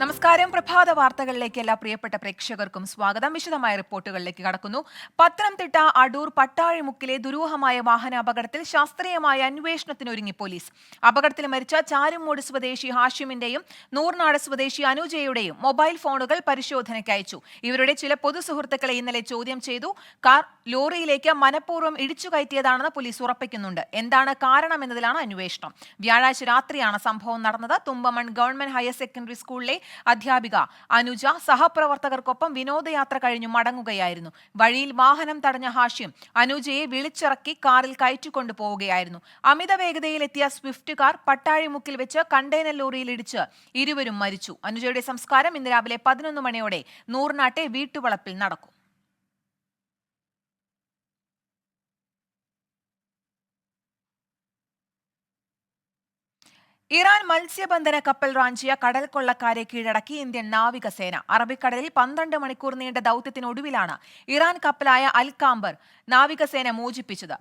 നമസ്കാരം. പ്രഭാത വാർത്തകളിലേക്ക് എല്ലാ പ്രിയപ്പെട്ട പ്രേക്ഷകർക്കും സ്വാഗതം. വിശദമായ റിപ്പോർട്ടുകളിലേക്ക് കടക്കുന്നു. പത്തനംതിട്ട അടൂർ പട്ടാഴിമുക്കിലെ ദുരൂഹമായ വാഹനാപകടത്തിൽ ശാസ്ത്രീയമായ അന്വേഷണത്തിനൊരുങ്ങി പോലീസ്. അപകടത്തിൽ മരിച്ച ചാരുമൂട് സ്വദേശി ഹാഷിമിന്റെയും നൂർനാട് സ്വദേശി അനുജയുടെയും മൊബൈൽ ഫോണുകൾ പരിശോധനയ്ക്ക് അയച്ചു. ഇവരുടെ ചില പൊതു സുഹൃത്തുക്കളെ ഇന്നലെ ചോദ്യം ചെയ്തു. കാർ ലോറിയിലേക്ക് മനഃപൂർവം ഇടിച്ചു കയറ്റിയതാണെന്ന് പോലീസ് ഉറപ്പിക്കുന്നുണ്ട്. എന്താണ് കാരണമെന്നതിലാണ് അന്വേഷണം. വ്യാഴാഴ്ച രാത്രിയാണ് സംഭവം നടന്നത്. തുമ്പമൺ ഗവൺമെന്റ് ഹയർ സെക്കൻഡറി സ്കൂളിലെ അധ്യാപിക അനുജ സഹപ്രവർത്തകർക്കൊപ്പം വിനോദയാത്ര കഴിഞ്ഞു മടങ്ങുകയായിരുന്നു. വഴിയിൽ വാഹനം തടഞ്ഞ ഹാഷ്യം അനുജയെ വിളിച്ചിറക്കി കാറിൽ കയറ്റിക്കൊണ്ടു പോവുകയായിരുന്നു. അമിത വേഗതയിലെത്തിയ സ്വിഫ്റ്റ് കാർ പട്ടാഴിമുക്കിൽ വെച്ച് കണ്ടെയ്നർ ലോറിയിൽ ഇടിച്ച് ഇരുവരും മരിച്ചു. അനുജയുടെ സംസ്കാരം ഇന്ന് രാവിലെ പതിനൊന്ന് മണിയോടെ നൂറിനാട്ടെ വീട്ടുവളപ്പിൽ നടക്കും. ഇറാൻ മത്സ്യബന്ധന കപ്പൽ റാഞ്ചിയ കടൽ കൊള്ളക്കാരെ കീഴടക്കി ഇന്ത്യൻ നാവികസേന. അറബിക്കടലിൽ പന്ത്രണ്ട് മണിക്കൂർ നീണ്ട ദൌത്യത്തിനൊടുവിലാണ് ഇറാൻ കപ്പലായ അൽ കാംബർ നാവികസേന മോചിപ്പിച്ചത്.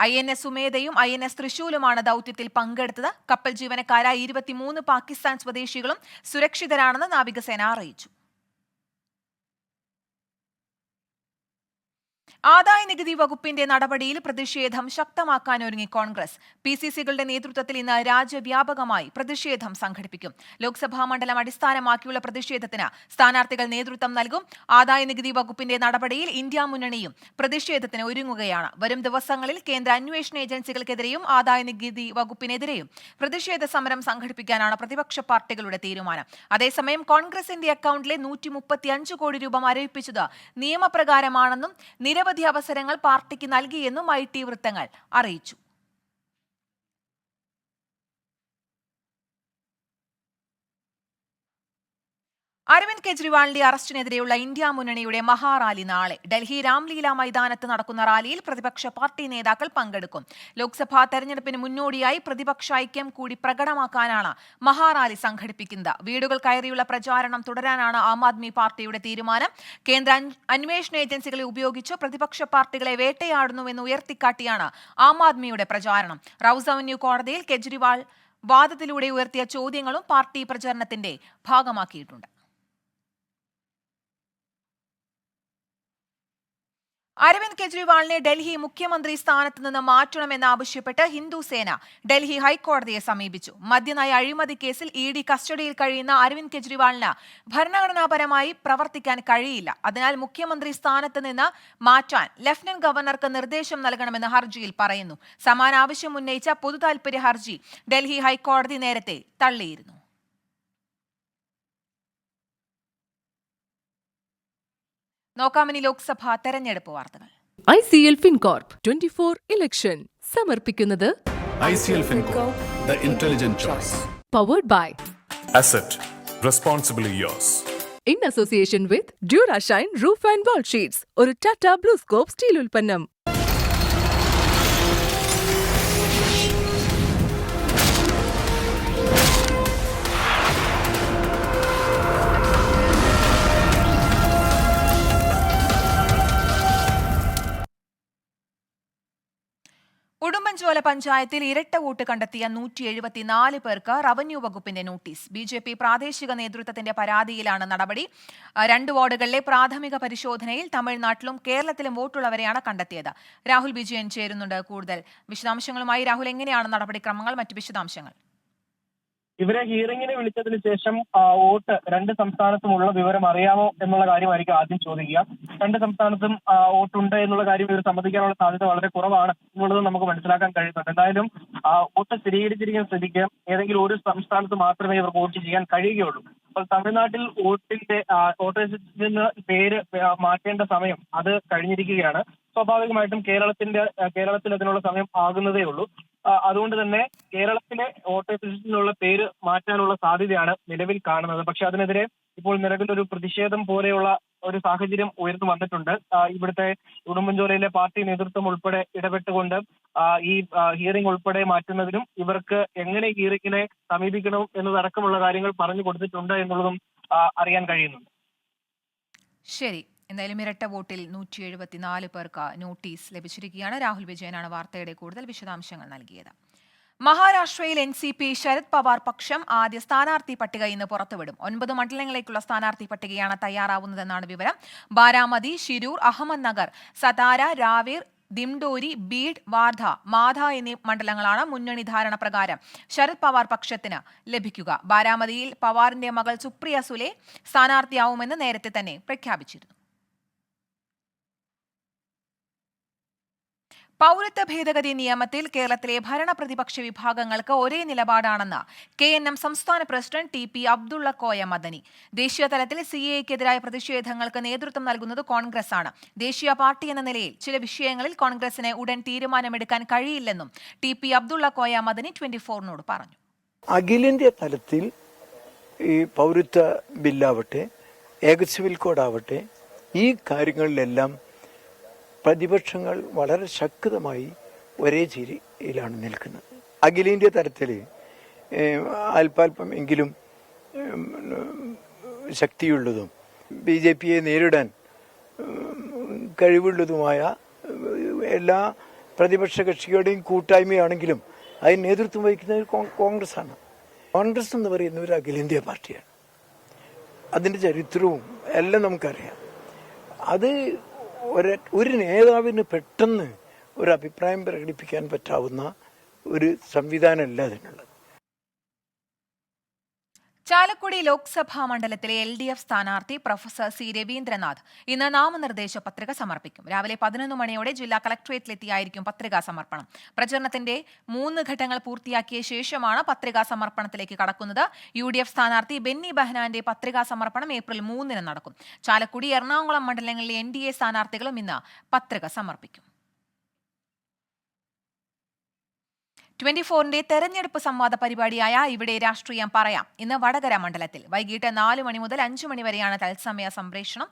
ഐ എൻ എസ് സുമേധയും ഐ എൻ എസ് തൃശൂലുമാണ് ദൌത്യത്തിൽ പങ്കെടുത്തത്. കപ്പൽ ജീവനക്കാരായ ഇരുപത്തിമൂന്ന് പാകിസ്ഥാൻ സ്വദേശികളും സുരക്ഷിതരാണെന്ന് നാവികസേന അറിയിച്ചു. ആദായ നികുതി വകുപ്പിന്റെ നടപടിയിൽ പ്രതിഷേധം ശക്തമാക്കാനൊരുങ്ങി കോൺഗ്രസ്. പി സി സികളുടെ നേതൃത്വത്തിൽ ഇന്ന് രാജ്യവ്യാപകമായി പ്രതിഷേധം സംഘടിപ്പിക്കും. ലോക്സഭാ മണ്ഡലം അടിസ്ഥാനമാക്കിയുള്ള പ്രതിഷേധത്തിന് സ്ഥാനാർത്ഥികൾ നേതൃത്വം നൽകും. ആദായ നികുതി വകുപ്പിന്റെ നടപടിയിൽ ഇന്ത്യ മുന്നണിയും പ്രതിഷേധത്തിന് ഒരുങ്ങുകയാണ്. വരും ദിവസങ്ങളിൽ കേന്ദ്ര അന്വേഷണ ഏജൻസികൾക്കെതിരെയും ആദായ നികുതി വകുപ്പിനെതിരെയും പ്രതിഷേധ സമരം സംഘടിപ്പിക്കാനാണ് പ്രതിപക്ഷ പാർട്ടികളുടെ തീരുമാനം. അതേസമയം കോൺഗ്രസിന്റെ അക്കൌണ്ടിലെ നൂറ്റി കോടി രൂപ മരവിപ്പിച്ചത് നിയമപ്രകാരമാണെന്നും നിരവധി അവസരങ്ങൾ പാർട്ടിക്ക് നൽകിയെന്നും ഐ ടി വൃത്തങ്ങൾ അറിയിച്ചു അരവിന്ദ് കെജ്രിവാളിന്റെ അറസ്റ്റിനെതിരെയുള്ള ഇന്ത്യ മുന്നണിയുടെ മഹാറാലി നാളെ. ഡൽഹി രാംലീല മൈതാനത്ത് നടക്കുന്ന റാലിയിൽ പ്രതിപക്ഷ പാർട്ടി നേതാക്കൾ പങ്കെടുക്കും. ലോക്സഭാ തെരഞ്ഞെടുപ്പിന് മുന്നോടിയായി പ്രതിപക്ഷ ഐക്യം കൂടി പ്രകടമാക്കാനാണ് മഹാറാലി സംഘടിപ്പിക്കുന്നത്. വീടുകൾ കയറിയുള്ള പ്രചാരണം തുടരാനാണ് ആം ആദ്മി പാർട്ടിയുടെ തീരുമാനം. കേന്ദ്ര അന്- അന്വേഷണ ഏജൻസികളെ ഉപയോഗിച്ച് പ്രതിപക്ഷ പാർട്ടികളെ വേട്ടയാടുന്നുവെന്ന് ഉയർത്തിക്കാട്ടിയാണ് ആം ആദ്മിയുടെ പ്രചാരണം. റൌസ് അവന്യൂ കോടതിയിൽ കെജ്രിവാൾ വാദത്തിലൂടെ ഉയർത്തിയ ചോദ്യങ്ങളും പാർട്ടി പ്രചരണത്തിന്റെ ഭാഗമാക്കിയിട്ടുണ്ട്. അരവിന്ദ് കെജ്രിവാളിനെ ഡൽഹി മുഖ്യമന്ത്രി സ്ഥാനത്ത് നിന്ന് മാറ്റണമെന്നാവശ്യപ്പെട്ട് ഹിന്ദു സേന ഡൽഹി ഹൈക്കോടതിയെ സമീപിച്ചു. മദ്യനയ അഴിമതി കേസിൽ ഇ ഡി കസ്റ്റഡിയിൽ കഴിയുന്ന അരവിന്ദ് കെജ്രിവാളിന് ഭരണഘടനാപരമായി പ്രവർത്തിക്കാൻ കഴിയില്ല. അതിനാൽ മുഖ്യമന്ത്രി സ്ഥാനത്ത് നിന്ന് മാറ്റാൻ ലഫ്റ്റനന്റ് ഗവർണർക്ക് നിർദ്ദേശം നൽകണമെന്ന് ഹർജിയിൽ പറയുന്നു. സമാന ആവശ്യം ഉന്നയിച്ച പൊതുതാൽപര്യ ഹർജി ഡൽഹി ഹൈക്കോടതി നേരത്തെ തള്ളിയിരുന്നു. നോക്കാമിനി ലോക്സഭാ തെരഞ്ഞെടുപ്പ് വാർത്തകൾ. I C L FinCorp twenty four election സമർപ്പിക്കുന്നത് ICL FinCorp, the intelligent choice powered by asset responsibly yours in association with Durashine roof and wall sheets ഒരു ടാറ്റ ബ്ലൂസ്കോപ്പ് സ്റ്റീൽ ഉൽപ്പന്നം. ഉടുമ്പൻചോല പഞ്ചായത്തിൽ ഇരട്ട വോട്ട് കണ്ടെത്തിയ നൂറ്റി എഴുപത്തിനാല് പേർക്ക് റവന്യൂ വകുപ്പിന്റെ നോട്ടീസ്. ബി ജെ പി പ്രാദേശിക നേതൃത്വത്തിന്റെ പരാതിയിലാണ് നടപടി. രണ്ട് വാർഡുകളിലെ പ്രാഥമിക പരിശോധനയിൽ തമിഴ്നാട്ടിലും കേരളത്തിലും വോട്ടുള്ളവരെയാണ് കണ്ടെത്തിയത്. രാഹുൽ വിജയൻ ചേരുന്നുണ്ട് കൂടുതൽ വിശദാംശങ്ങളുമായി. രാഹുൽ എങ്ങനെയാണ് നടപടിക്രമങ്ങൾ? മറ്റു വിശദാംശങ്ങൾ. ഇവരെ ഹിയറിംഗിന് വിളിച്ചതിന് ശേഷം വോട്ട് രണ്ട് സംസ്ഥാനത്തുമുള്ള വിവരം അറിയാമോ എന്നുള്ള കാര്യമായിരിക്കും ആദ്യം ചോദിക്കുക. രണ്ട് സംസ്ഥാനത്തും വോട്ടുണ്ട് എന്നുള്ള കാര്യം ഇവർ സമ്മതിക്കാനുള്ള സാധ്യത വളരെ കുറവാണ് എന്നുള്ളത് നമുക്ക് മനസ്സിലാക്കാൻ കഴിയുന്നുണ്ട്. എന്തായാലും വോട്ട് സ്ഥിരീകരിച്ചിരിക്കുന്ന സ്ഥിതിക്ക് ഏതെങ്കിലും ഒരു സംസ്ഥാനത്ത് മാത്രമേ ഇവർക്ക് വോട്ട് ചെയ്യാൻ കഴിയുകയുള്ളൂ. അപ്പോൾ തമിഴ്നാട്ടിൽ വോട്ടിന്റെ വോട്ടേഴ്സിന് പേര് മാറ്റേണ്ട സമയം അത് കഴിഞ്ഞിരിക്കുകയാണ്. സ്വാഭാവികമായിട്ടും കേരളത്തിന്റെ കേരളത്തിൽ അതിനുള്ള സമയം ആകുന്നതേ ഉള്ളൂ. അതുകൊണ്ട് തന്നെ കേരളത്തിലെ വോട്ടേഴ്സ് ലിസ്റ്റിലുള്ള പേര് മാറ്റാനുള്ള സാധ്യതയാണ് നിലവിൽ കാണുന്നത്. പക്ഷെ അതിനെതിരെ ഇപ്പോൾ നിലവിൽ ഒരു പ്രതിഷേധം പോലെയുള്ള ഒരു സാഹചര്യം ഉയർന്നു വന്നിട്ടുണ്ട്. ഇവിടുത്തെ ഉടുമ്പൻചോലയിലെ പാർട്ടി നേതൃത്വം ഉൾപ്പെടെ ഇടപെട്ടുകൊണ്ട് ഈ ഹിയറിംഗ് ഉൾപ്പെടെ മാറ്റുന്നതിനും ഇവർക്ക് എങ്ങനെ ഹിയറിംഗിനെ സമീപിക്കണം എന്നതടക്കമുള്ള കാര്യങ്ങൾ പറഞ്ഞു കൊടുത്തിട്ടുണ്ട് എന്നുള്ളതും അറിയാൻ കഴിയുന്നുണ്ട്. ശരി. എന്തായാലും ഇരട്ട വോട്ടിൽ നൂറ്റി എഴുപത്തിനാല് പേർക്ക് നോട്ടീസ് ലഭിച്ചിരിക്കുകയാണ്. രാഹുൽ വിജയനാണ് വാർത്തയുടെ കൂടുതൽ വിശദാംശങ്ങൾ നൽകിയത്. മഹാരാഷ്ട്രയിൽ N C P Sharad Pawar പക്ഷം ആദ്യ സ്ഥാനാർത്ഥി പട്ടിക ഇന്ന് പുറത്തുവിടും. ഒൻപത് മണ്ഡലങ്ങളിലേക്കുള്ള സ്ഥാനാർത്ഥി പട്ടികയാണ് തയ്യാറാവുന്നതെന്നാണ് വിവരം. ബാരാമതി ശിരൂർ അഹമ്മദ് നഗർ സതാര രാവേർ ദിംഡോരി ബീഡ് വാർധ മാധ എന്നീ മണ്ഡലങ്ങളാണ് മുന്നണി ധാരണ പ്രകാരം ശരത് പവാർ പക്ഷത്തിന് ലഭിക്കുക. ബാരാമതിയിൽ പവാറിന്റെ മകൾ സുപ്രിയ സുലെ സ്ഥാനാർത്ഥിയാവുമെന്ന് നേരത്തെ തന്നെ പ്രഖ്യാപിച്ചിരുന്നു. പൗരത്വ ഭേദഗതി നിയമത്തിൽ കേരളത്തിലെ ഭരണ പ്രതിപക്ഷ വിഭാഗങ്ങൾക്ക് ഒരേ നിലപാടാണെന്ന് കെ എൻ എം സംസ്ഥാന president T P Abdulla Koya Madani. ദേശീയ തലത്തിൽ സി എക്കെതിരായ പ്രതിഷേധങ്ങൾക്ക് നേതൃത്വം നൽകുന്നത് കോൺഗ്രസ് ആണ് ദേശീയ പാർട്ടി എന്ന നിലയിൽ ചില വിഷയങ്ങളിൽ കോൺഗ്രസിന് ഉടൻ തീരുമാനമെടുക്കാൻ കഴിയില്ലെന്നും T P Abdulla Koya Madani twenty ഫോറിനോട് പറഞ്ഞു. അഖിലേന്ത്യാ തലത്തിൽ ഈ പൗരത്വ ബില്ലാവട്ടെ ഏക സിവിൽ കോഡാവട്ടെ ഈ കാര്യങ്ങളിലെല്ലാം പ്രതിപക്ഷങ്ങൾ വളരെ ശക്തമായി ഒരേ ചിരിയിലാണ് നിൽക്കുന്നത്. അഖിലേന്ത്യ തലത്തിൽ അല്പാൽപം എങ്കിലും ശക്തിയുള്ളതും ബി ജെ പിയെ നേരിടാൻ കഴിവുള്ളതുമായ എല്ലാ പ്രതിപക്ഷ കക്ഷികളുടെയും കൂട്ടായ്മയാണെങ്കിലും അതിന് നേതൃത്വം വഹിക്കുന്നത് കോൺഗ്രസ് കോൺഗ്രസ്സാണ്. കോൺഗ്രസ് എന്ന് പറയുന്ന ഒരു അഖിലേന്ത്യാ പാർട്ടിയാണ്. അതിന്റെ ചരിത്രവും എല്ലാം നമുക്കറിയാം. അത് ഒരു ഒരു നേതാവിന് പെട്ടെന്ന് ഒരു അഭിപ്രായം പ്രകടിപ്പിക്കാൻ പറ്റാവുന്ന ഒരു സംവിധാനമല്ല അതിനുള്ളത്. ചാലക്കുടി ലോക്സഭാ മണ്ഡലത്തിലെ എൽ ഡി എഫ് സ്ഥാനാർത്ഥി പ്രൊഫസർ സി രവീന്ദ്രനാഥ് ഇന്ന് നാമനിർദ്ദേശ പത്രിക സമർപ്പിക്കും. രാവിലെ പതിനൊന്ന് മണിയോടെ ജില്ലാ കളക്ടറേറ്റിലെത്തിയായിരിക്കും പത്രികാ സമർപ്പണം. പ്രചരണത്തിന്റെ മൂന്ന് ഘട്ടങ്ങൾ പൂർത്തിയാക്കിയ ശേഷമാണ് പത്രികാ സമർപ്പണത്തിലേക്ക് കടക്കുന്നത്. യു ഡി എഫ് സ്ഥാനാർത്ഥി ബെന്നി ബെഹനാന്റെ പത്രികാ സമർപ്പണം ഏപ്രിൽ മൂന്നിന് നടക്കും. ചാലക്കുടി എറണാകുളം മണ്ഡലങ്ങളിലെ എൻ ഡി എ സ്ഥാനാർത്ഥികളും ഇന്ന് പത്രിക സമർപ്പിക്കും. ട്വന്റി ഫോറിന്റെ തെരഞ്ഞെടുപ്പ് സംവാദ പരിപാടിയായ ഇവിടെ രാഷ്ട്രീയം പറയാം. ഇന്ന് വടകര മണ്ഡലത്തിൽ വൈകിട്ട് നാല് മണി മുതൽ അഞ്ചു മണി വരെയാണ് തത്സമയ സംപ്രേഷണം.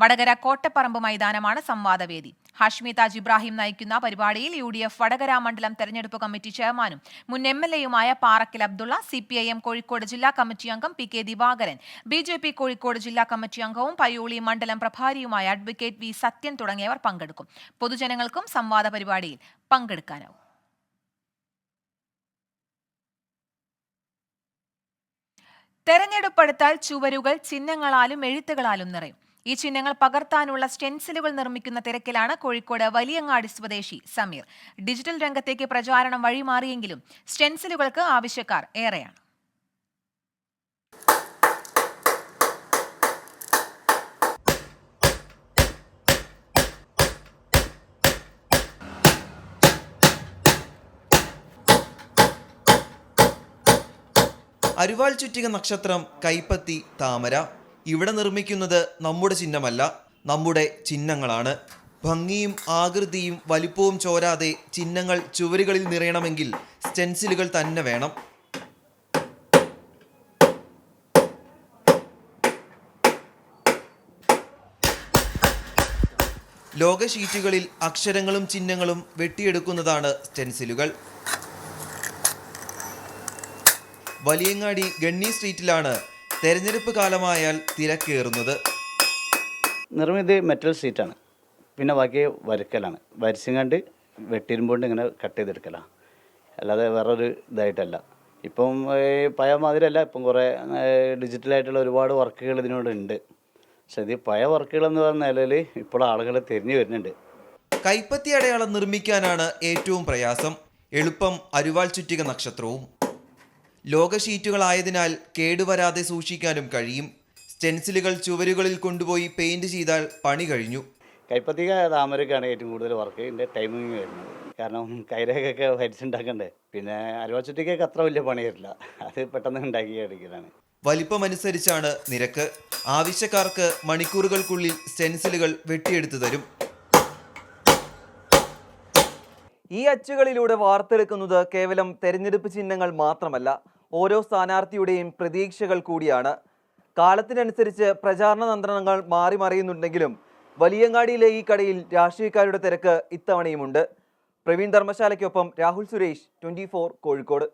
വടകര കോട്ടപ്പറമ്പ് മൈതാനമാണ് സംവാദവേദി. ഹാഷ്മി താജ് ഇബ്രാഹിം നയിക്കുന്ന പരിപാടിയിൽ യു ഡി എഫ് വടകര മണ്ഡലം തെരഞ്ഞെടുപ്പ് കമ്മിറ്റി ചെയർമാനും മുൻ M L എയുമായ Parakkal Abdulla C P I M Kozhikode ജില്ലാ കമ്മിറ്റി അംഗം P K Divakaran B J P Kozhikode ജില്ലാ കമ്മിറ്റി അംഗവും പയ്യോളി മണ്ഡലം പ്രഭാരിയുമായ അഡ്വക്കേറ്റ് വി സത്യൻ തുടങ്ങിയവർ പങ്കെടുക്കും. പൊതുജനങ്ങൾക്കും സംവാദ പരിപാടിയിൽ പങ്കെടുക്കാനാവും. തെരഞ്ഞെടുപ്പെടുത്താൽ ചുവരുകൾ ചിഹ്നങ്ങളാലും എഴുത്തുകളാലും നിറയും. ഈ ചിഹ്നങ്ങൾ പകർത്താനുള്ള സ്റ്റെൻസിലുകൾ നിർമ്മിക്കുന്ന തിരക്കിലാണ് കോഴിക്കോട് വലിയങ്ങാടി സ്വദേശി സമീർ. ഡിജിറ്റൽ രംഗത്തേക്ക് പ്രചാരണം വഴിമാറിയെങ്കിലും സ്റ്റെൻസിലുകൾക്ക് ആവശ്യക്കാർ ഏറെയാണ്. അരുവാൾ ചുറ്റിക നക്ഷത്രം കൈപ്പത്തി താമര. ഇവിടെ നിർമ്മിക്കുന്നത് നമ്മുടെ ചിഹ്നമല്ല നമ്മുടെ ചിഹ്നങ്ങളാണ്. ഭംഗിയും ആകൃതിയും വലിപ്പവും ചോരാതെ ചിഹ്നങ്ങൾ ചുവരുകളിൽ നിറയണമെങ്കിൽ സ്റ്റെൻസിലുകൾ തന്നെ വേണം. ലോക ഷീറ്റുകളിൽ അക്ഷരങ്ങളും ചിഹ്നങ്ങളും വെട്ടിയെടുക്കുന്നതാണ് സ്റ്റെൻസിലുകൾ. വലിയങ്ങാടി ഗണ്ണി സ്ട്രീറ്റിലാണ് തെരഞ്ഞെടുപ്പ് കാലമായാൽ തിരക്കേറുന്നത്. നിർമ്മിതി മെറ്റൽ ഷീറ്റാണ് പിന്നെ ബാക്കി വരക്കലാണ് വരച്ചങ്ങാണ്ട് വെട്ടിരുമ്പോണ്ട് ഇങ്ങനെ കട്ട് ചെയ്തെടുക്കലാണ് അല്ലാതെ വേറൊരു ഇതായിട്ടല്ല. ഇപ്പം പഴയ മാതിരിയല്ല. ഇപ്പം കുറേ ഡിജിറ്റലായിട്ടുള്ള ഒരുപാട് വർക്കുകൾ ഇതിനോട് ഉണ്ട്. പക്ഷെ ഇത് പഴയ വർക്കുകൾ എന്ന് പറഞ്ഞ നിലയിൽ ഇപ്പോൾ ആളുകൾ തിരിഞ്ഞു വരുന്നുണ്ട്. കൈപ്പത്തി അടയാളം നിർമ്മിക്കാനാണ് ഏറ്റവും പ്രയാസം. എളുപ്പം അരുവാൾ ചുറ്റിക നക്ഷത്രവും. ലോക ഷീറ്റുകളായതിനാൽ കേടുവരാതെ സൂക്ഷിക്കാനും കഴിയും. സ്റ്റെൻസിലുകൾ ചുവരുകളിൽ കൊണ്ടുപോയി പെയിന്റ് ചെയ്താൽ പണി കഴിഞ്ഞു. കൈപ്പത്തിക താമരക്കാണ് ഏറ്റവും കൂടുതൽ വർക്ക്. ഇതിന്റെ ടൈമിങ് വരുന്നത്. കാരണം കൈരേഖയൊക്കെ വരച്ചുണ്ടാക്കണ്ടേ പിന്നെ അരുവാച്ചുറ്റിക്കൊക്കെ അത്ര വലിയ പണി വരില്ല അത് പെട്ടെന്ന് ഉണ്ടാക്കി എടുക്കലാണ് വലിപ്പമനുസരിച്ചാണ് നിരക്ക്. ആവശ്യക്കാർക്ക് മണിക്കൂറുകൾക്കുള്ളിൽ സ്റ്റെൻസിലുകൾ വെട്ടിയെടുത്തു തരും. ഈ അച്ചുകളിലൂടെ വാർത്തെടുക്കുന്നത് കേവലം തെരഞ്ഞെടുപ്പ് ചിഹ്നങ്ങൾ മാത്രമല്ല ഓരോ സ്ഥാനാർത്ഥിയുടെയും പ്രതീക്ഷകൾ കൂടിയാണ്. കാലത്തിനനുസരിച്ച് പ്രചാരണ തന്ത്രങ്ങൾ മാറി മറിയുന്നുണ്ടെങ്കിലും വലിയങ്ങാടിയിലെ ഈ കടയിൽ രാഷ്ട്രീയക്കാരുടെ തിരക്ക് ഇത്തവണയുമുണ്ട്. പ്രവീൺ ധർമ്മശാലയ്ക്കൊപ്പം രാഹുൽ സുരേഷ് ട്വന്റി കോഴിക്കോട്.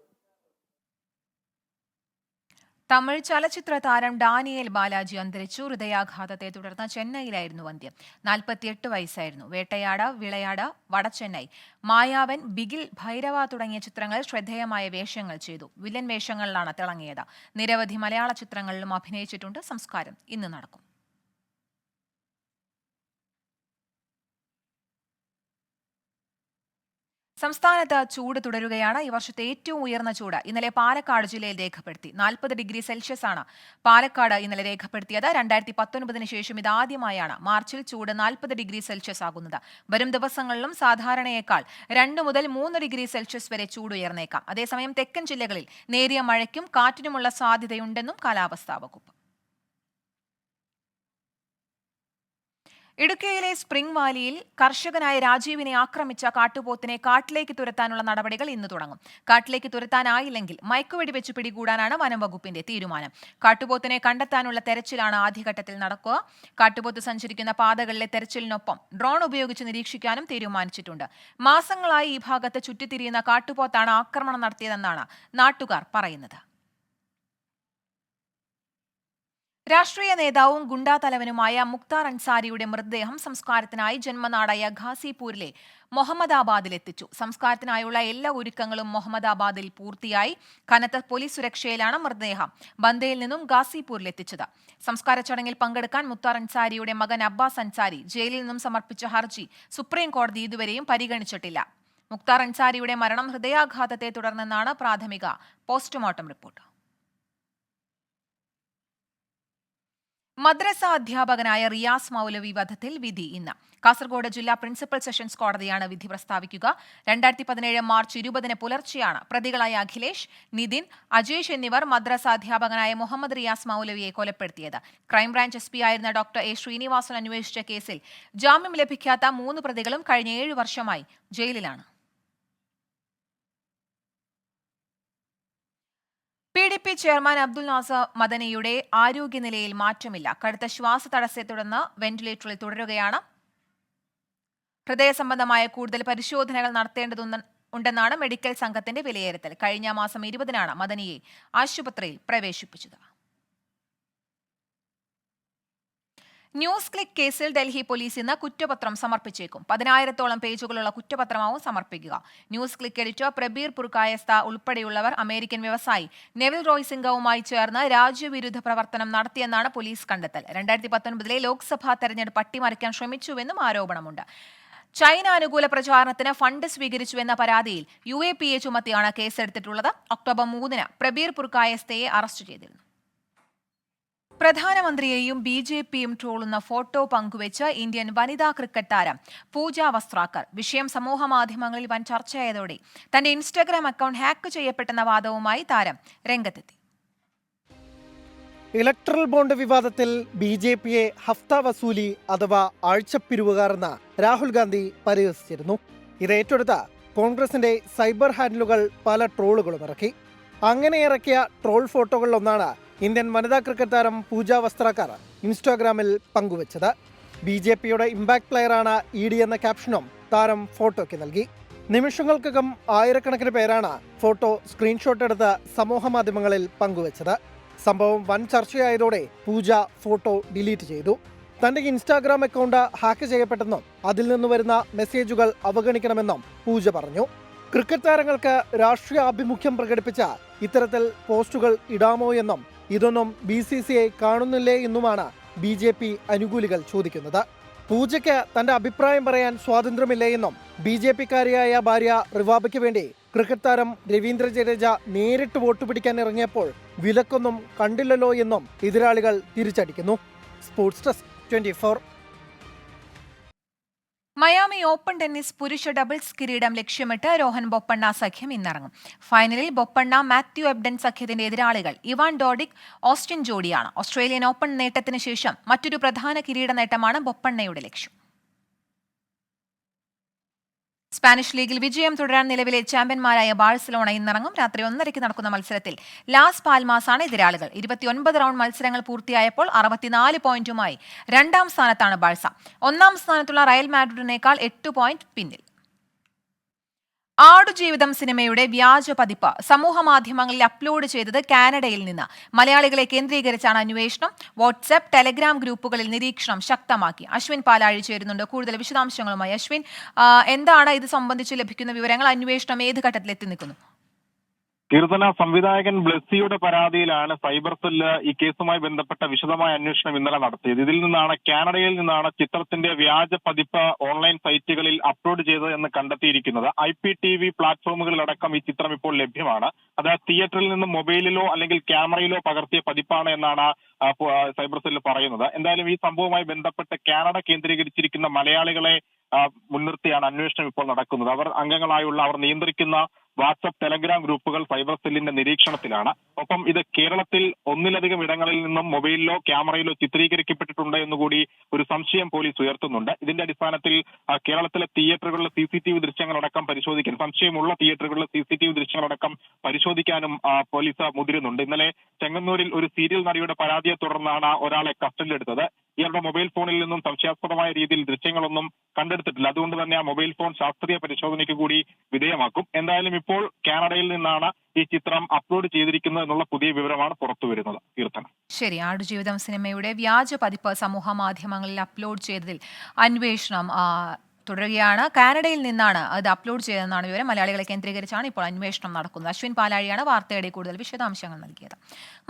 തമിഴ് ചലച്ചിത്ര താരം ഡാനിയേൽ ബാലാജി അന്തരിച്ചു ഹൃദയാഘാതത്തെ തുടർന്ന് ചെന്നൈയിലായിരുന്നു അന്ത്യം. നാൽപ്പത്തിയെട്ട് വയസ്സായിരുന്നു. വേട്ടയാട വിളയാട വടച്ചെന്നൈ മായാവൻ ബിഗിൽ ഭൈരവ തുടങ്ങിയ ചിത്രങ്ങൾ ശ്രദ്ധേയമായ വേഷങ്ങൾ ചെയ്തു. വില്ലൻ വേഷങ്ങളിലാണ് തിളങ്ങിയത്. നിരവധി മലയാള ചിത്രങ്ങളിലും അഭിനയിച്ചിട്ടുണ്ട്. സംസ്കാരം ഇന്ന് നടക്കും. സംസ്ഥാനത്ത് ചൂട് തുടരുകയാണ്. ഈ വർഷത്തെ ഏറ്റവും ഉയർന്ന ചൂട് ഇന്നലെ പാലക്കാട് ജില്ലയിൽ രേഖപ്പെടുത്തി. നാൽപ്പത് ഡിഗ്രി സെൽഷ്യസ് ആണ് പാലക്കാട് ഇന്നലെ രേഖപ്പെടുത്തിയത്. രണ്ടായിരത്തി പത്തൊൻപതിന് ശേഷം ഇതാദ്യമായാണ് മാർച്ചിൽ ചൂട് നാൽപ്പത് ഡിഗ്രി സെൽഷ്യസ് ആകുന്നത്. വരും ദിവസങ്ങളിലും സാധാരണയേക്കാൾ രണ്ട് മുതൽ മൂന്ന് ഡിഗ്രി സെൽഷ്യസ് വരെ ചൂട് ഉയർന്നേക്കാം. അതേസമയം തെക്കൻ ജില്ലകളിൽ നേരിയ മഴയ്ക്കും കാറ്റിനുമുള്ള സാധ്യതയുണ്ടെന്നും കാലാവസ്ഥാ വകുപ്പ്. ഇടുക്കിയിലെ സ്പ്രിംഗ് വാലിയിൽ കർഷകനായ രാജീവിനെ ആക്രമിച്ച കാട്ടുപോത്തിനെ കാട്ടിലേക്ക് തുരത്താനുള്ള നടപടികൾ ഇന്ന് തുടങ്ങും. കാട്ടിലേക്ക് തുരത്താനായില്ലെങ്കിൽ മയക്കുവെടി വെച്ച് പിടികൂടാനാണ് വനം വകുപ്പിന്റെ തീരുമാനം. കാട്ടുപോത്തിനെ കണ്ടെത്താനുള്ള തെരച്ചിലാണ് ആദ്യഘട്ടത്തിൽ നടക്കുക. കാട്ടുപോത്ത് സഞ്ചരിക്കുന്ന പാതകളിലെ തെരച്ചിലിനൊപ്പം ഡ്രോൺ ഉപയോഗിച്ച് നിരീക്ഷിക്കാനും തീരുമാനിച്ചിട്ടുണ്ട്. മാസങ്ങളായി ഈ ഭാഗത്ത് ചുറ്റിത്തിരിയുന്ന കാട്ടുപോത്താണ് ആക്രമണം നടത്തിയതെന്നാണ് നാട്ടുകാർ പറയുന്നത്. രാഷ്ട്രീയ നേതാവും ഗുണ്ടാ തലവനുമായ മുക്താർ അൻസാരിയുടെ മൃതദേഹം സംസ്കാരത്തിനായി ജന്മനാടായ ഘാസിപൂരിലെ മൊഹമ്മദാബാദിൽ എത്തിച്ചു സംസ്കാരത്തിനായുള്ള എല്ലാ ഒരുക്കങ്ങളും മൊഹമ്മദാബാദിൽ പൂർത്തിയായി. കനത്ത പോലീസ് സുരക്ഷയിലാണ് മൃതദേഹം. ബന്ദയിൽ നിന്നും ഖാസിപൂരിൽ എത്തിച്ചത് സംസ്കാര ചടങ്ങിൽ പങ്കെടുക്കാൻ മുക്താർ അൻസാരിയുടെ മകൻ അബ്ബാസ് അൻസാരി ജയിലിൽ നിന്നും സമർപ്പിച്ച ഹർജി സുപ്രീം കോടതി ഇതുവരെയും പരിഗണിച്ചിട്ടില്ല. മുക്താർ അൻസാരിയുടെ മരണം ഹൃദയാഘാതത്തെ തുടർന്നെന്നാണ് പ്രാഥമിക പോസ്റ്റ്മോർട്ടം റിപ്പോർട്ട്. മദ്രസ അധ്യാപകനായ റിയാസ് മൗലവി വധത്തിൽ വിധി ഇന്ന്. കാസർഗോഡ് ജില്ലാ പ്രിൻസിപ്പൽ സെഷൻസ് കോടതിയാണ് വിധി പ്രസ്താവിക്കുക. രണ്ടായിരത്തി പതിനേഴ് മാർച്ച് ഇരുപതിന് പുലർച്ചെയാണ് പ്രതികളായ അഖിലേഷ് നിതിൻ അജേഷ് എന്നിവർ മദ്രസ അധ്യാപകനായ മുഹമ്മദ് റിയാസ് മൗലവിയെ കൊലപ്പെടുത്തിയത്. ക്രൈംബ്രാഞ്ച് എസ് പി ആയിരുന്ന ഡോക്ടർ എ ശ്രീനിവാസൻ അന്വേഷിച്ച കേസിൽ ജാമ്യം ലഭിക്കാത്ത മൂന്ന് പ്രതികളും കഴിഞ്ഞ ഏഴ് വർഷമായി ജയിലിലാണ്. D P chairman Abdul Nasser മദനിയുടെ ആരോഗ്യനിലയിൽ മാറ്റമില്ല. കടുത്ത ശ്വാസ തടസ്സത്തെ തുടർന്ന് വെന്റിലേറ്ററിൽ തുടരുകയാണ്. ഹൃദയ സംബന്ധമായ കൂടുതൽ പരിശോധനകൾ നടത്തേണ്ടതുണ്ട് ഉണ്ടെന്നാണ് മെഡിക്കൽ സംഘത്തിന്റെ വിലയിരുത്തൽ. കഴിഞ്ഞ മാസം ഇരുപതിനാണ് മദനിയെ ആശുപത്രിയിൽ പ്രവേശിപ്പിച്ചത്. ന്യൂസ് ക്ലിക്ക് കേസിൽ ഡൽഹി പോലീസ് ഇന്ന് കുറ്റപത്രം സമർപ്പിച്ചേക്കും. പതിനായിരത്തോളം പേജുകളുള്ള കുറ്റപത്രമാവും സമർപ്പിക്കുക. News Click editor Prabir Purkayastha ഉൾപ്പെടെയുള്ളവർ അമേരിക്കൻ വ്യവസായി നെവിൽ റോയ് സിംഗവുമായി ചേർന്ന് രാജ്യവിരുദ്ധ പ്രവർത്തനം നടത്തിയെന്നാണ് പോലീസ് കണ്ടെത്തൽ. രണ്ടായിരത്തി പത്തൊൻപതിലെ ലോക്സഭാ തെരഞ്ഞെടുപ്പ് അട്ടിമറിക്കാൻ ശ്രമിച്ചുവെന്നും ആരോപണമുണ്ട്. ചൈന അനുകൂല പ്രചാരണത്തിന് ഫണ്ട് സ്വീകരിച്ചുവെന്ന പരാതിയിൽ യു എ പി എ ചുമത്തിയാണ് കേസെടുത്തിട്ടുള്ളത്. ഒക്ടോബർ മൂന്നിന് പ്രബീർ പുർക്കായസ്തയെ അറസ്റ്റ് ചെയ്തിരുന്നു. പ്രധാനമന്ത്രിയെയും ബി ജെ പിയും ട്രോളുന്ന ഫോട്ടോ പങ്കുവെച്ച് ഇന്ത്യൻ വനിതാ ക്രിക്കറ്റ് താരം പൂജ വസ്ത്രാക്കർ. വിഷയം സമൂഹമാധ്യമങ്ങളിൽ വൻ ചർച്ചയായതോടെ തന്റെ ഇൻസ്റ്റഗ്രാം അക്കൗണ്ട് ഹാക്ക് ചെയ്യപ്പെട്ടെന്ന വാദവുമായി താരം രംഗത്തെത്തി. ഇലക്ട്രൽ ബോണ്ട് വിവാദത്തിൽ ബി ജെ പിയെ ഹഫ്ത വസൂലി അഥവാ ആഴ്ചപ്പിരിവുകാർ എന്ന് രാഹുൽ ഗാന്ധി പരിഹസിച്ചിരുന്നു. ഇത് ഏറ്റെടുത്ത കോൺഗ്രസിന്റെ സൈബർ ഹാൻഡിലുകൾ പല ട്രോളുകളും ഇറക്കി. അങ്ങനെ ഇറക്കിയ ട്രോൾ ഫോട്ടോകളിലൊന്നാണ് ഇന്ത്യൻ വനിതാ ക്രിക്കറ്റ് താരം പൂജ വസ്ത്രാക്കർ ഇൻസ്റ്റാഗ്രാമിൽ പങ്കുവച്ചത്. ബി ജെ പിയുടെ ഇമ്പാക്ട് പ്ലെയറാണ് ഇ ഡി എന്ന ക്യാപ്ഷനും താരം ഫോട്ടോയ്ക്ക് നൽകി. നിമിഷങ്ങൾക്കകം ആയിരക്കണക്കിന് പേരാണ് ഫോട്ടോ സ്ക്രീൻഷോട്ട് എടുത്ത് സമൂഹമാധ്യമങ്ങളിൽ പങ്കുവച്ചത്. സംഭവം വൻ ചർച്ചയായതോടെ പൂജ ഫോട്ടോ ഡിലീറ്റ് ചെയ്തു. തന്റെ ഇൻസ്റ്റാഗ്രാം അക്കൗണ്ട് ഹാക്ക് ചെയ്യപ്പെട്ടെന്നും അതിൽ നിന്ന് വരുന്ന മെസ്സേജുകൾ അവഗണിക്കണമെന്നും പൂജ പറഞ്ഞു. ക്രിക്കറ്റ് താരങ്ങൾക്ക് രാഷ്ട്രീയ ആഭിമുഖ്യം പ്രകടിപ്പിച്ച ഇത്തരത്തിൽ പോസ്റ്റുകൾ ഇടാമോ എന്നും ഇതൊന്നും ബി സി സി ഐ കാണുന്നില്ലേ എന്നുമാണ് ബി ജെ പി അനുകൂലികൾ ചോദിക്കുന്നത്. പൂജയ്ക്ക് തന്റെ അഭിപ്രായം പറയാൻ സ്വാതന്ത്ര്യമില്ലേ എന്നും ബി ജെ പിക്കാരിയായ ഭാര്യ റിവാബയ്ക്ക് വേണ്ടി ക്രിക്കറ്റ് താരം രവീന്ദ്ര ജഡേജ നേരിട്ട് വോട്ട് പിടിക്കാൻ ഇറങ്ങിയപ്പോൾ വിലക്കൊന്നും കണ്ടില്ലല്ലോ എന്നും എതിരാളികൾ തിരിച്ചടിക്കുന്നു. Sports desk twenty Miami Open tennis പുരുഷ ഡബിൾസ് കിരീടം ലക്ഷ്യമിട്ട് രോഹൻ ബൊപ്പണ്ണ സഖ്യം ഇന്നിറങ്ങും. ഫൈനലിൽ ബൊപ്പണ്ണ മാത്യു എബ്ഡൻ സഖ്യത്തിന്റെ എതിരാളികൾ ഇവാൻ ഡോഡിക് ഓസ്റ്റിൻ ജോഡിയാണ്. ഓസ്ട്രേലിയൻ ഓപ്പൺ നേട്ടത്തിന് ശേഷം മറ്റൊരു പ്രധാന കിരീട നേട്ടമാണ് ബൊപ്പണ്ണയുടെ ലക്ഷ്യം. സ്പാനിഷ് ലീഗിൽ വിജയം തുടരാൻ നിലവിലെ ചാമ്പ്യന്മാരായ ബാഴ്സലോണ ഇന്നിറങ്ങും. രാത്രി ഒന്നരയ്ക്ക് നടക്കുന്ന മത്സരത്തിൽ ലാസ് പാൽമാസാണ് എതിരാളികൾ. ഇരുപത്തിയൊൻപത് റൗണ്ട് മത്സരങ്ങൾ പൂർത്തിയായപ്പോൾ അറുപത്തിനാല് പോയിന്റുമായി രണ്ടാം സ്ഥാനത്താണ് ബാഴ്സ. ഒന്നാം സ്ഥാനത്തുള്ള റയൽ മാഡ്രിഡിനേക്കാൾ എട്ട് പോയിന്റ് പിന്നിൽ. ആടുജീവിതം സിനിമയുടെ വ്യാജ പതിപ്പ്. സമൂഹ മാധ്യമങ്ങളിൽ അപ്ലോഡ് ചെയ്തത് കാനഡയിൽ നിന്ന്. മലയാളികളെ കേന്ദ്രീകരിച്ചാണ് അന്വേഷണം. വാട്സ്ആപ്പ് ടെലഗ്രാം ഗ്രൂപ്പുകളിൽ നിരീക്ഷണം ശക്തമാക്കി. അശ്വിൻ പാലാഴി ചേരുന്നുണ്ട്. കൂടുതൽ വിശദാംശങ്ങളുമായി അശ്വിൻ. എന്താണ് ഇത് സംബന്ധിച്ച് ലഭിക്കുന്ന വിവരങ്ങൾ? അന്വേഷണം ഏത് ഘട്ടത്തിൽ എത്തി നിൽക്കുന്നു? കീർത്തന സംവിധായകൻ ബ്ലെസ്സിയുടെ പരാതിയിലാണ് സൈബർ സെല്ല് ഈ കേസുമായി ബന്ധപ്പെട്ട വിശദമായ അന്വേഷണം ഇന്നലെ നടത്തിയത്. ഇതിൽ നിന്നാണ് കാനഡയിൽ നിന്നാണ് ചിത്രത്തിന്റെ വ്യാജ പതിപ്പ് ഓൺലൈൻ സൈറ്റുകളിൽ അപ്ലോഡ് ചെയ്തത് എന്ന് കണ്ടെത്തിയിരിക്കുന്നത്. ഐ പി ടി വി പ്ലാറ്റ്ഫോമുകളിലടക്കം ഈ ചിത്രം ഇപ്പോൾ ലഭ്യമാണ്. അത് തിയേറ്ററിൽ നിന്ന് മൊബൈലിലോ അല്ലെങ്കിൽ ക്യാമറയിലോ പകർത്തിയ പതിപ്പാണ് എന്നാണ് സൈബർ സെല്ല് പറയുന്നത്. എന്തായാലും ഈ സംഭവവുമായി ബന്ധപ്പെട്ട് കാനഡ കേന്ദ്രീകരിച്ചിരിക്കുന്ന മലയാളികളെ മുൻനിർത്തിയാണ് അന്വേഷണം ഇപ്പോൾ നടക്കുന്നത്. അവർ അംഗങ്ങളായുള്ള അവർ നിയന്ത്രിക്കുന്ന വാട്സപ്പ് ടെലഗ്രാം ഗ്രൂപ്പുകൾ സൈബർ സെല്ലിന്റെ നിരീക്ഷണത്തിലാണ്. ഒപ്പം ഇത് കേരളത്തിൽ ഒന്നിലധികം ഇടങ്ങളിൽ നിന്നും മൊബൈലിലോ ക്യാമറയിലോ ചിത്രീകരിക്കപ്പെട്ടിട്ടുണ്ട് എന്നുകൂടി ഒരു സംശയം പോലീസ് ഉയർത്തുന്നുണ്ട്. ഇതിന്റെ അടിസ്ഥാനത്തിൽ കേരളത്തിലെ തിയേറ്ററുകളിലെ സി സി ടി വി ദൃശ്യങ്ങളടക്കം പരിശോധിക്കാൻ സംശയമുള്ള തിയേറ്ററുകളിലെ സി സി ടി വി ദൃശ്യങ്ങളടക്കം പരിശോധിക്കാനും പോലീസ് മുതിരുന്നുണ്ട്. ഇന്നലെ ചെങ്ങന്നൂരിൽ ഒരു സീരിയൽ നടിയുടെ പരാതിയെ തുടർന്നാണ് ഒരാളെ കസ്റ്റഡിയിലെടുത്തത്. ഇയാളുടെ മൊബൈൽ ഫോണിൽ നിന്നും സംശയാസ്പദമായ രീതിയിൽ ദൃശ്യങ്ങളൊന്നും കണ്ടെടുത്തിട്ടില്ല. അതുകൊണ്ട് തന്നെ ആ മൊബൈൽ ഫോൺ ശാസ്ത്രീയ പരിശോധനയ്ക്ക് കൂടി വിധേയമാക്കും. എന്തായാലും ഇപ്പോൾ കാനഡയിൽ നിന്നാണ് ഈ ചിത്രം അപ്ലോഡ് ചെയ്തിരിക്കുന്നത് എന്നുള്ള പുതിയ വിവരമാണ് പുറത്തു വരുന്നത്. കീർത്തനം. ശരി ആടുജീവിതം സിനിമയുടെ വ്യാജ പതിപ്പ് സമൂഹ മാധ്യമങ്ങളിൽ അപ്ലോഡ് ചെയ്തതിൽ അന്വേഷണം തുടരുകയാണ്. കാനഡയിൽ നിന്നാണ് അത് അപ്ലോഡ് ചെയ്തതെന്നാണ് വിവരം. മലയാളികളെ കേന്ദ്രീകരിച്ചാണ് ഇപ്പോൾ അന്വേഷണം നടക്കുന്നത്. അശ്വിൻ പാലാഴിയാണ് വാർത്തയുടെ കൂടുതൽ വിശദാംശങ്ങൾ നൽകിയത്.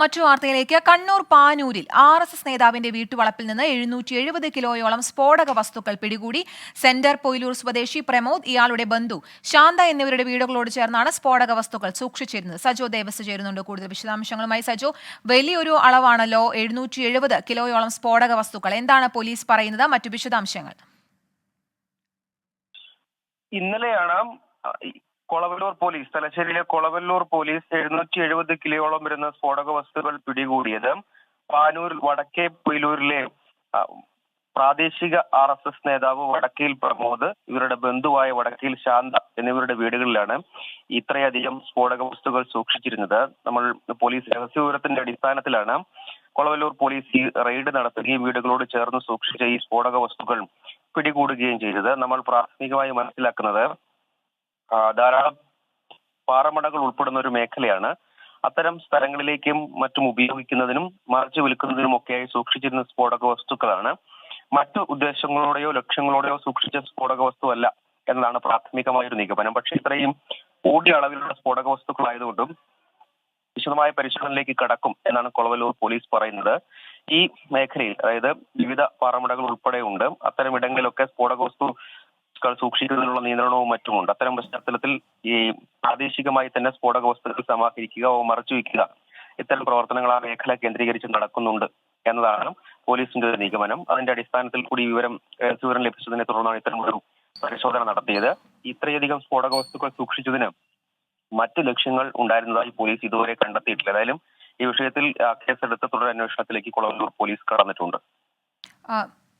മറ്റു വാർത്തയിലേക്ക്. കണ്ണൂർ പാനൂരിൽ ആർ എസ് എസ് നേതാവിന്റെ വീട്ടുവളപ്പിൽ നിന്ന് എഴുന്നൂറ്റി എഴുപത് കിലോയോളം സ്ഫോടക വസ്തുക്കൾ പിടികൂടി. സെന്റർ പൊയിലൂർ സ്വദേശി പ്രമോദ് ഇയാളുടെ ബന്ധു ശാന്ത എന്നിവരുടെ വീടുകളോട് ചേർന്നാണ് സ്ഫോടക വസ്തുക്കൾ സൂക്ഷിച്ചിരുന്നത്. സജോ ദേവസ് ചേരുന്നുണ്ട് കൂടുതൽ വിശദാംശങ്ങളുമായി. സജോ വലിയൊരു അളവാണല്ലോ എഴുന്നൂറ്റി എഴുപത് കിലോയോളം സ്ഫോടക വസ്തുക്കൾ. എന്താണ് പോലീസ് പറയുന്നത്? മറ്റു വിശദാംശങ്ങൾ. ഇന്നലെയാണ് കൊളവല്ലൂർ പോലീസ് തലശ്ശേരിയിലെ കൊളവല്ലൂർ പോലീസ് എഴുന്നൂറ്റി എഴുപത് കിലോയോളം വരുന്ന സ്ഫോടക വസ്തുക്കൾ പിടികൂടിയത് പാനൂർ വടക്കേ പൊയിലൂരിലെ പ്രാദേശിക ആർ എസ് എസ് നേതാവ് വടക്കേൽ പ്രമോദ് ഇവരുടെ ബന്ധുവായ വടക്കേൽ ശാന്ത എന്നിവരുടെ വീടുകളിലാണ് ഇത്രയധികം സ്ഫോടക വസ്തുക്കൾ സൂക്ഷിച്ചിരുന്നത്. നമ്മൾ പോലീസ് രഹസ്യ വിവരത്തിന്റെ അടിസ്ഥാനത്തിലാണ് കൊളവല്ലൂർ പോലീസ് ഈ റെയ്ഡ് നടത്തുകയും വീടുകളോട് ചേർന്ന് സൂക്ഷിച്ച ഈ സ്ഫോടക വസ്തുക്കൾ പിടികൂടുകയും ചെയ്തത്. നമ്മൾ പ്രാഥമികമായി മനസ്സിലാക്കുന്നത് ധാരാളം പാറമടകൾ ഉൾപ്പെടുന്ന ഒരു മേഖലയാണ്. അത്തരം സ്ഥലങ്ങളിലേക്കും മറ്റും ഉപയോഗിക്കുന്നതിനും മറിച്ച് വിൽക്കുന്നതിനും ഒക്കെയായി സൂക്ഷിച്ചിരുന്ന സ്ഫോടക വസ്തുക്കളാണ്. മറ്റു ഉദ്ദേശങ്ങളോടെയോ ലക്ഷ്യങ്ങളോടെയോ സൂക്ഷിച്ച സ്ഫോടക വസ്തുവല്ല എന്നതാണ് പ്രാഥമികമായ ഒരു നിഗമനം. പക്ഷേ ഇത്രയും കൂടിയ അളവിലുള്ള സ്ഫോടക വസ്തുക്കളായതുകൊണ്ടും വിശദമായ പരിശോധനയിലേക്ക് കടക്കും എന്നാണ് കൊളവല്ലൂർ പോലീസ് പറയുന്നത്. ഈ മേഖലയിൽ അതായത് വിവിധ പാറമടകൾ ഉൾപ്പെടെ ഉണ്ട് അത്തരം ഇടങ്ങളിലൊക്കെ സ്ഫോടക വസ്തുക്കൾ സൂക്ഷിക്കുന്നതിനുള്ള നിയന്ത്രണവും മറ്റുമുണ്ട്. അത്തരം പശ്ചാത്തലത്തിൽ ഈ പ്രാദേശികമായി തന്നെ സ്ഫോടക വസ്തുക്കൾ സമാഹരിക്കുക മറച്ചു വയ്ക്കുക ഇത്തരം പ്രവർത്തനങ്ങൾ ആ മേഖല കേന്ദ്രീകരിച്ച് നടക്കുന്നുണ്ട് എന്നതാണ് പോലീസിന്റെ ഒരു നിഗമനം. അതിന്റെ അടിസ്ഥാനത്തിൽ കൂടി വിവരം വിവരം ലഭിച്ചതിനെ തുടർന്നാണ് ഇത്തരം ഒരു പരിശോധന നടത്തിയത്. ഇത്രയധികം സ്ഫോടക വസ്തുക്കൾ സൂക്ഷിച്ചതിന് മറ്റ് ലക്ഷ്യങ്ങൾ ഉണ്ടായിരുന്നതായി പോലീസ് ഇതുവരെ കണ്ടെത്തിയിട്ടില്ല. ഏതായാലും ഈ വിഷയത്തിൽ കേസെടുത്ത് തുടർ അന്വേഷണത്തിലേക്ക് പോലീസ് കടന്നിട്ടുണ്ട്.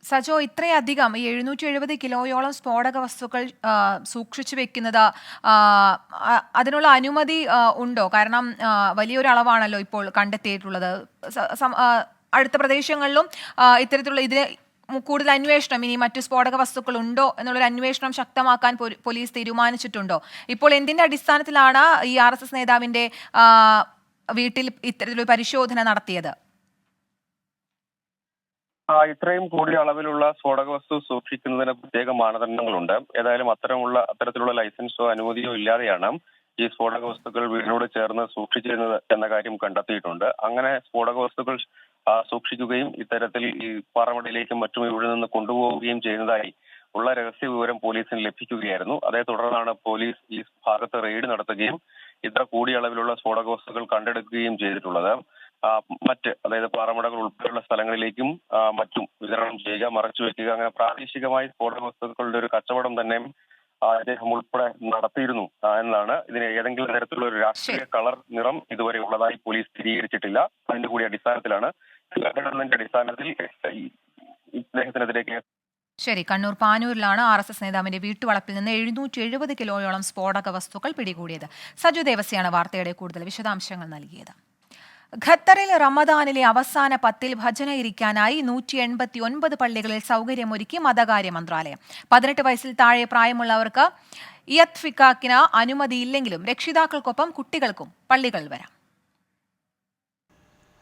സജോ ഇത്രയധികം ഈ എഴുന്നൂറ്റി എഴുപത് കിലോയോളം സ്ഫോടക വസ്തുക്കൾ സൂക്ഷിച്ചു വെക്കുന്നത് അതിനുള്ള അനുമതി ഉണ്ടോ? കാരണം വലിയൊരു അളവാണല്ലോ ഇപ്പോൾ കണ്ടെത്തിയിട്ടുള്ളത്. അടുത്ത പ്രദേശങ്ങളിലും ഇത്തരത്തിലുള്ള ഇതിന് കൂടുതൽ അന്വേഷണം ഇനി മറ്റു സ്ഫോടക വസ്തുക്കൾ ഉണ്ടോ എന്നുള്ളൊരു അന്വേഷണം ശക്തമാക്കാൻ പോലീസ് തീരുമാനിച്ചിട്ടുണ്ടോ? ഇപ്പോൾ എന്തിന്റെ അടിസ്ഥാനത്തിലാണ് ഈ ആർ നേതാവിന്റെ വീട്ടിൽ ഇത്തരത്തിലൊരു പരിശോധന നടത്തിയത്? ഇത്രയും കൂടിയ അളവിലുള്ള സ്ഫോടക വസ്തു സൂക്ഷിക്കുന്നതിന് പ്രത്യേക മാനദണ്ഡങ്ങളുണ്ട്. ഏതായാലും അത്തരമുള്ള അത്തരത്തിലുള്ള ലൈസൻസോ അനുമതിയോ ഇല്ലാതെയാണ് ഈ സ്ഫോടക വസ്തുക്കൾ വീടിനോട് ചേർന്ന് സൂക്ഷിച്ചിരുന്നത് എന്ന കാര്യം കണ്ടെത്തിയിട്ടുണ്ട്. അങ്ങനെ സ്ഫോടക വസ്തുക്കൾ സൂക്ഷിക്കുകയും ഇത്തരത്തിൽ ഈ പാറമടയിലേക്കും മറ്റും ഇവിടെ നിന്ന് കൊണ്ടുപോവുകയും ചെയ്യുന്നതായി ഉള്ള രഹസ്യ വിവരം പോലീസിന് ലഭിക്കുകയായിരുന്നു. അതേ തുടർന്നാണ് പോലീസ് ഈ ഭാഗത്ത് റെയ്ഡ് നടത്തുകയും ഇത്ര കൂടിയ അളവിലുള്ള സ്ഫോടക വസ്തുക്കൾ കണ്ടെടുക്കുകയും ചെയ്തിട്ടുള്ളത്. മറ്റ് അതായത് പാറമടകൾ ഉൾപ്പെടെയുള്ള സ്ഥലങ്ങളിലേക്കും മറ്റും വിതരണം ചെയ്യുക മറച്ചു വെക്കുക അങ്ങനെ പ്രാദേശികമായി സ്ഫോടക വസ്തുക്കളുടെ ഒരു കച്ചവടം തന്നെ അദ്ദേഹം ഉൾപ്പെടെ നടത്തിയിരുന്നു എന്നാണ് ഇതിന് ഏതെങ്കിലും തരത്തിലുള്ള ഒരു രാഷ്ട്രീയ കളർ നിറം ഇതുവരെ ഉള്ളതായി പോലീസ് സ്ഥിരീകരിച്ചിട്ടില്ല. അതിന്റെ കൂടി അടിസ്ഥാനത്തിലാണ് അടിസ്ഥാനത്തിൽ ഇദ്ദേഹത്തിനെതിരെ കേസ് ശരി കണ്ണൂർ പാനൂരിലാണ് ആർ എസ് എസ് നേതാവിന്റെ വീട്ടുവളപ്പിൽ നിന്ന് എഴുന്നൂറ്റി എഴുപത് കിലോയോളം സ്ഫോടക വസ്തുക്കൾ പിടികൂടിയത്. സജു ദേവസ്യാണ് വാർത്തയുടെ കൂടുതൽ വിശദാംശങ്ങൾ നൽകിയത്. ഖത്തറിൽ റമദാനിലെ അവസാന പത്തിൽ ഭജന ഇരിക്കാനായി നൂറ്റി എൺപത്തി ഒൻപത് പള്ളികളിൽ സൗകര്യമൊരുക്കി മതകാര്യ മന്ത്രാലയം. പതിനെട്ട് വയസ്സിൽ താഴെ പ്രായമുള്ളവർക്ക് ഇയത്ഫിക്കാക്കിന് അനുമതിയില്ലെങ്കിലും രക്ഷിതാക്കൾക്കൊപ്പം കുട്ടികൾക്കും പള്ളികളിൽ വരാം.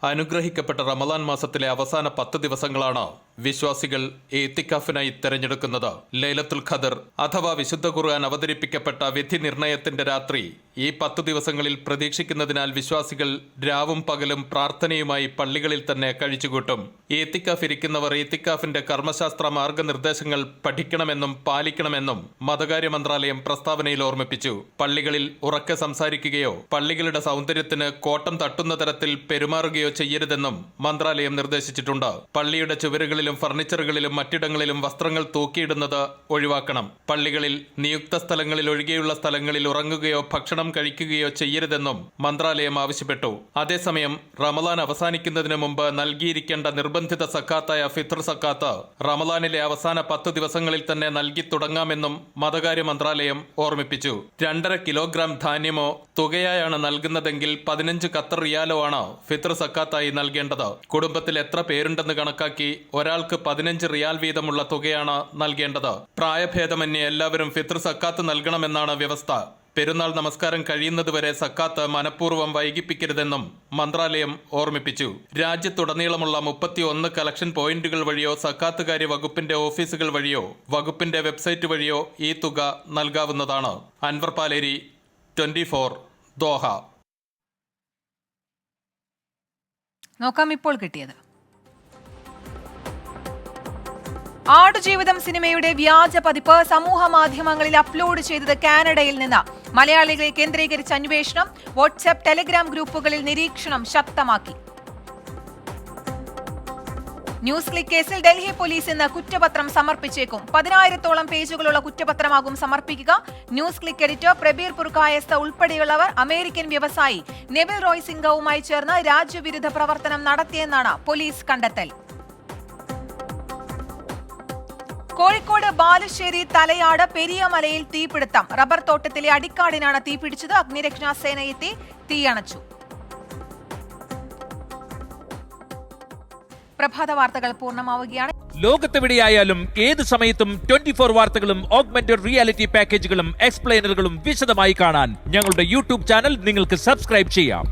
അനുഗ്രഹിക്കപ്പെട്ട റമദാൻ മാസത്തിലെ അവസാന പത്ത് ദിവസങ്ങളാണ് വിശ്വാസികൾ ഏത്തിക്കാഫിനായി തെരഞ്ഞെടുക്കുന്നത് ലൈലത്തുൽ ഖദർ. അഥവാ വിശുദ്ധ ഖുർആൻ അവതരിപ്പിക്കപ്പെട്ട വിധി നിർണയത്തിന്റെ രാത്രി ഈ പത്തു ദിവസങ്ങളിൽ പ്രതീക്ഷിക്കുന്നതിനാൽ വിശ്വാസികൾ രാവും പകലും പ്രാർത്ഥനയുമായി പള്ളികളിൽ തന്നെ കഴിച്ചുകൂട്ടും. ഏത്തിക്കാഫ് ഇരിക്കുന്നവർ ഏത്തിക്കാഫിന്റെ കർമ്മശാസ്ത്ര മാർഗനിർദ്ദേശങ്ങൾ പഠിക്കണമെന്നും പാലിക്കണമെന്നും മതകാര്യ മന്ത്രാലയം പ്രസ്താവനയിൽ ഓർമ്മിപ്പിച്ചു. പള്ളികളിൽ ഉറക്കെ സംസാരിക്കുകയോ പള്ളികളുടെ സൗന്ദര്യത്തിന് കോട്ടം തട്ടുന്ന തരത്തിൽ പെരുമാറുകയോ ചെയ്യരുതെന്നും മന്ത്രാലയം നിർദ്ദേശിച്ചിട്ടുണ്ട്. പള്ളിയുടെ ചുവരുകളിലും ഫർണിച്ചറുകളിലും മറ്റിടങ്ങളിലും വസ്ത്രങ്ങൾ തൂക്കിയിടുന്നത് ഒഴിവാക്കണം. പള്ളികളിൽ നിയുക്ത സ്ഥലങ്ങളിൽ ഒഴികെയുള്ള സ്ഥലങ്ങളിൽ ഉറങ്ങുകയോ ഭക്ഷണം കഴിക്കുകയോ ചെയ്യരുതെന്നും മന്ത്രാലയം ആവശ്യപ്പെട്ടു. അതേസമയം റമദാൻ അവസാനിക്കുന്നതിന് മുമ്പ് നൽകിയിരിക്കേണ്ട നിർബന്ധിത സക്കാത്തായ ഫിത്ർ സക്കാത്ത് റമദാനിലെ അവസാന പത്ത് ദിവസങ്ങളിൽ തന്നെ നൽകി തുടങ്ങാമെന്നും മതകാര്യ മന്ത്രാലയം ഓർമ്മിപ്പിച്ചു. രണ്ടര കിലോഗ്രാം ധാന്യമോ തുകയായാണ് നൽകുന്നതെങ്കിൽ പതിനഞ്ച് ഖത്തർ റിയാലോ ആണ് ഫിത്ർ സക്കാത്തായി നൽകേണ്ടത്. കുടുംബത്തിൽ എത്ര പേരുണ്ടെന്ന് കണക്കാക്കി ഒരാൾക്ക് പതിനഞ്ച് റിയാൽ വീതമുള്ള തുകയാണ് നൽകേണ്ടത്. പ്രായഭേദമന്യേ എല്ലാവരും ഫിത്ർ സക്കാത്ത് നൽകണമെന്നാണ് വ്യവസ്ഥ. പെരുന്നാൾ നമസ്കാരം കഴിയുന്നതുവരെ സക്കാത്ത് മനഃപൂർവം വൈകിപ്പിക്കരുതെന്നും മന്ത്രാലയം ഓർമ്മിപ്പിച്ചു. രാജ്യത്തുടനീളമുള്ള മുപ്പത്തിയൊന്ന് കളക്ഷൻ പോയിന്റുകൾ വഴിയോ സക്കാത്തുകാരി വകുപ്പിന്റെ ഓഫീസുകൾ വഴിയോ വകുപ്പിന്റെ വെബ്സൈറ്റ് വഴിയോ ഈ തുക നൽകാവുന്നതാണ്. Anwar Paleri twenty four Doha. നോക്കാം ഇപ്പോൾ കിട്ടിയത്. ആടുജീവിതം സിനിമയുടെ വ്യാജ പതിപ്പ് സമൂഹ മാധ്യമങ്ങളിൽ അപ്ലോഡ് ചെയ്തത് കാനഡയിൽ നിന്ന്. മലയാളികളെ കേന്ദ്രീകരിച്ച അന്വേഷണം വാട്സ്ആപ്പ് ടെലിഗ്രാം ഗ്രൂപ്പുകളിൽ നിരീക്ഷണം ശക്തമാക്കി. ന്യൂസ് ക്ലിക്ക് കേസിൽ ഡൽഹി പോലീസ് ഇന്ന് കുറ്റപത്രം സമർപ്പിച്ചേക്കും. പതിനായിരത്തോളം പേജുകളുള്ള കുറ്റപത്രമാകും സമർപ്പിക്കുക. News Click editor Prabir Purkayastha ഉൾപ്പെടെയുള്ളവർ അമേരിക്കൻ വ്യവസായി നെവിൽ റോയ് സിംഗവുമായി ചേർന്ന് രാജ്യവിരുദ്ധ പ്രവർത്തനം നടത്തിയെന്നാണ് പോലീസ് കണ്ടെത്തൽ. കോഴിക്കോട് ബാലുശ്ശേരി തലയാട് പെരിയമലയിൽ തീപിടുത്തം. റബ്ബർ തോട്ടത്തിലെ അടിക്കാടിനാണ് തീപിടിച്ചത്. അഗ്നിരക്ഷാ സേന എത്തി തീയണച്ചു. പ്രഭാത വാർത്തകൾ പൂർണമാവുകയാണ്. ലോകത്തെവിടെയായാലും ഏത് സമയത്തും ട്വന്റി ഫോർ വാർത്തകളും ഓഗ്മെന്റഡ് റിയാലിറ്റി പാക്കേജുകളും എക്സ്പ്ലെയിനറുകളും വിശദമായി കാണാൻ ഞങ്ങളുടെ യൂട്യൂബ് ചാനൽ നിങ്ങൾക്ക് സബ്സ്ക്രൈബ് ചെയ്യാം.